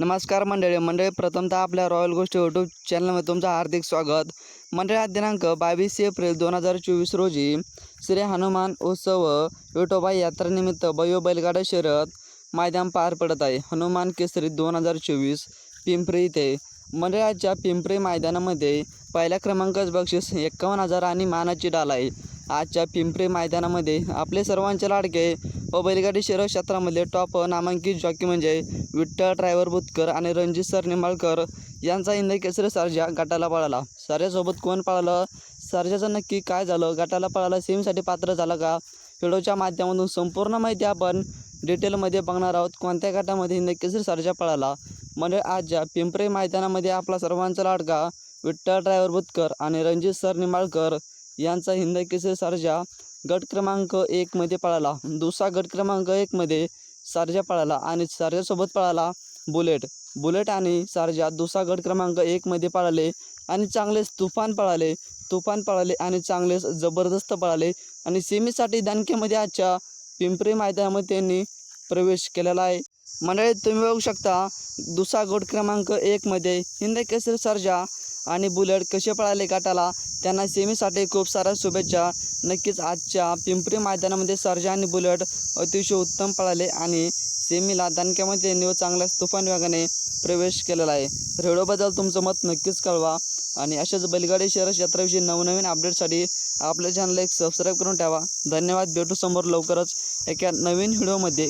नमस्कार मंडळी मंडळी प्रथमतः आपल्या रॉयल गोष्टी यूट्यूब चॅनलमध्ये तुमचं हार्दिक स्वागत. मंडळी दिनांक बावीस एप्रिल दोन हजार चोवीस रोजी श्री हनुमान उत्सव विठोबा यात्रेनिमित्त भव्य बैलगाडा शर्यत मैदान पार पडत आहे. हनुमान केसरी दोन हजार चोवीस पिंपरी इथे. मंडळाच्या पिंपरी मैदानामध्ये पहिल्या क्रमांकाचं बक्षीस एक्कावन्न हजार आणि मानाची डाल आहे. आजच्या पिंपरी मैदानामध्ये आपले सर्वांचे लाडके व बैलगाडी शहर क्षेत्रामध्ये टॉप नामांकित जॉकी म्हणजे विठ्ठल ड्रायव्हर बुतकर आणि रणजित सर निंबाळकर यांचा इंद केसरी सारजा गटाला पळाला. सर्जासोबत कोण पळालं? सारजाचं नक्की काय झालं? गटाला पळाला सेमसाठी पात्र झालं का? व्हिडिओच्या माध्यमातून संपूर्ण माहिती आपण डिटेलमध्ये बघणार आहोत. कोणत्या गटामध्ये हिंद केसरी सारजा पळाला? म्हणजे आजच्या पिंपरी मैदानामध्ये आपला सर्वांचा लाडका विठ्ठल ड्रायव्हर बुतकर आणि रणजित सर निंबाळकर यांचा हिंद केसरी सारजा गट क्रमांक एकमध्ये पळाला. दुसरा गट क्रमांक एकमध्ये सारजा पळाला आणि सारजासोबत पळाला बुलेट. बुलेट आणि सारजा दुसरा गट क्रमांक एकमध्ये पळाले आणि चांगलेच तुफान पळाले. तुफान पळाले आणि चांगलेच जबरदस्त पळाले आणि सेमीसाठी दानकेमध्ये आजच्या पिंपरी मैदानामध्ये त्यांनी प्रवेश केलेला आहे. मंडळी तुम्ही बघू शकता दुसरा गट क्रमांक एकमध्ये हिंद केसरी सर्जा आणि बुलेट कसे पळाले गटाला? त्यांना सेमीसाठी खूप साऱ्या शुभेच्छा. नक्कीच आजच्या पिंपरी मैदानामध्ये सर्जा आणि बुलेट अतिशय उत्तम पळाले आणि सेमीला दणक्यामध्ये नेव चांगल्याच तुफान वेगाने प्रवेश केलेला आहे. तर व्हिडिओबद्दल तुमचं मत नक्कीच कळवा आणि अशाच बैलगाडी शहर क्षेत्राविषयी नवनवीन अपडेटसाठी आपल्या चॅनलला एक सबस्क्राईब करून ठेवा. धन्यवाद. भेटू समोर लवकरच एका नवीन व्हिडिओमध्ये.